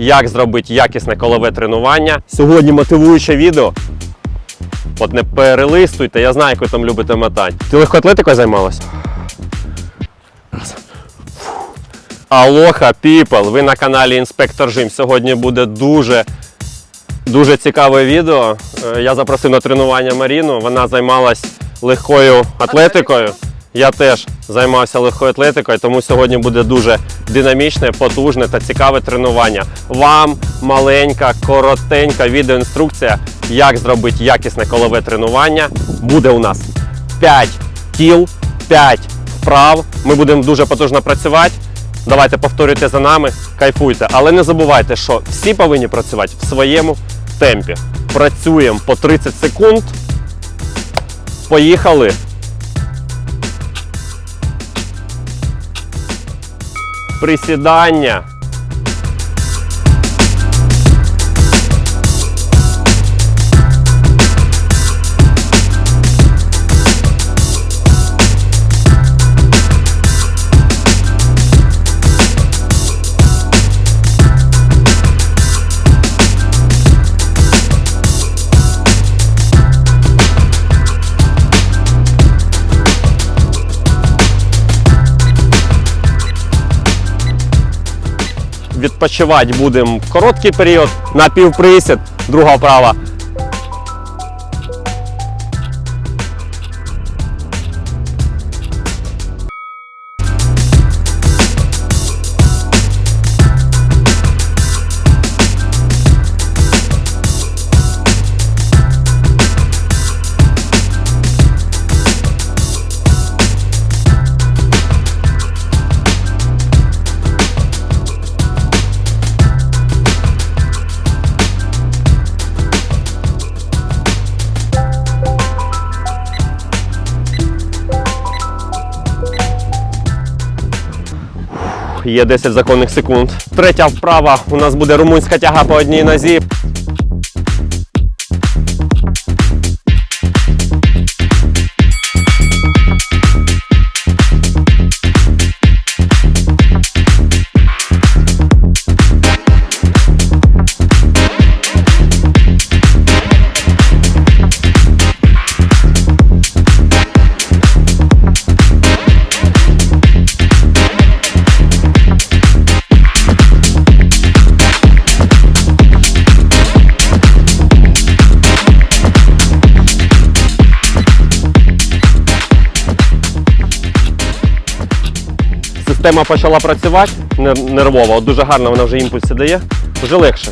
як зробити якісне колове тренування. Сьогодні мотивуюче відео. От не перелистуйте, я знаю, як ви там любите мотати. Ти легкоатлетикою займалась? Алоха, піпл! Ви на каналі Інспектор Жим. Сьогодні буде дуже Дуже цікаве відео. Е, Я запросив на тренування Маріну. Вона займалась легкою атлетикою. Я теж займався легкою атлетикою, тому сьогодні буде дуже динамічне, потужне та цікаве тренування. Вам маленька, коротенька відеоінструкція, як зробити якісне колове тренування. Буде у нас 5 кіл, 5 вправ. Ми будемо дуже потужно працювати. Давайте повторюйте за нами, кайфуйте. Але не забувайте, що всі повинні працювати в своєму темпі. Працюємо по 30 секунд. Поїхали. Присідання. Відпочивати будемо короткий період на півприсід, друга вправа. Є 10 законних секунд. Третя вправа у нас буде румунська тяга по одній нозі. Система почала працювати нервово, дуже гарно вона вже імпульси дає. Вже легше.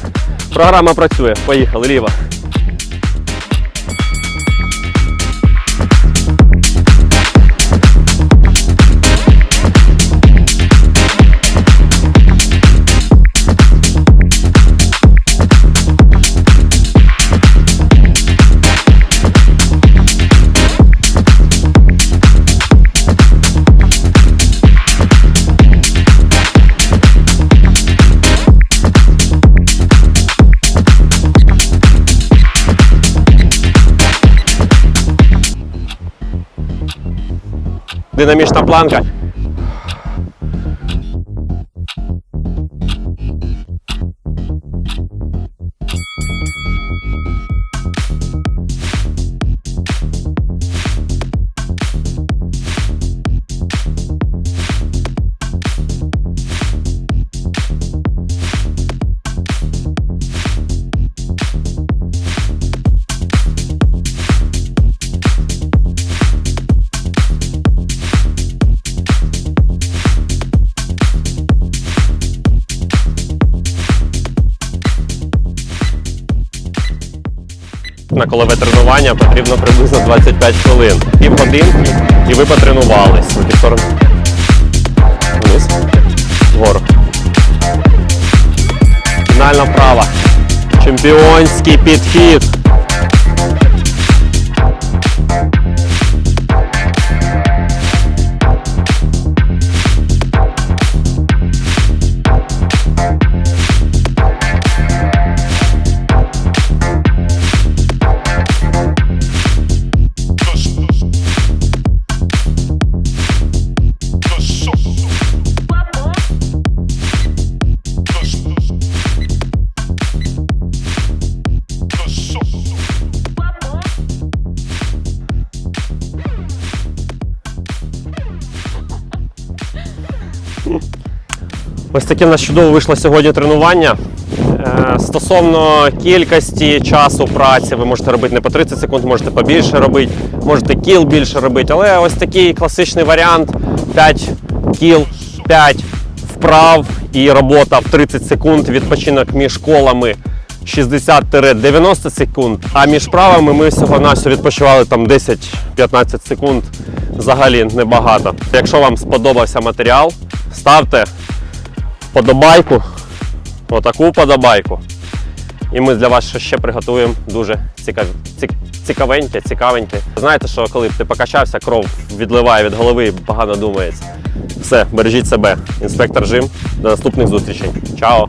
Програма працює. Поїхали, ліва. Динамічна планка. На колове тренування потрібно приблизно 25 хвилин. Півгодинки і ви потренувались. В яку сторону? Вниз. Вгору. Фінальна вправа. Чемпіонський підхід. Ось таке в нас чудово вийшло сьогодні тренування. Е, Стосовно кількості часу праці, ви можете робити не по 30 секунд, можете побільше робити, можете кіл більше робити. Але ось такий класичний варіант: 5 кіл, 5 вправ і робота в 30 секунд, відпочинок між колами 60-90 секунд. А між правами ми всього на відпочивали там 10-15 секунд. Взагалі небагато. Якщо вам сподобався матеріал, ставте подобайку, отаку подобайку. І ми для вас ще- приготуємо дуже цікав... цік- цікавеньке, цікавеньке. Знаєте, що коли ти покачався, кров відливає від голови і погано думається. Все, бережіть себе. Інспектор Жим. До наступних зустрічей. Чао!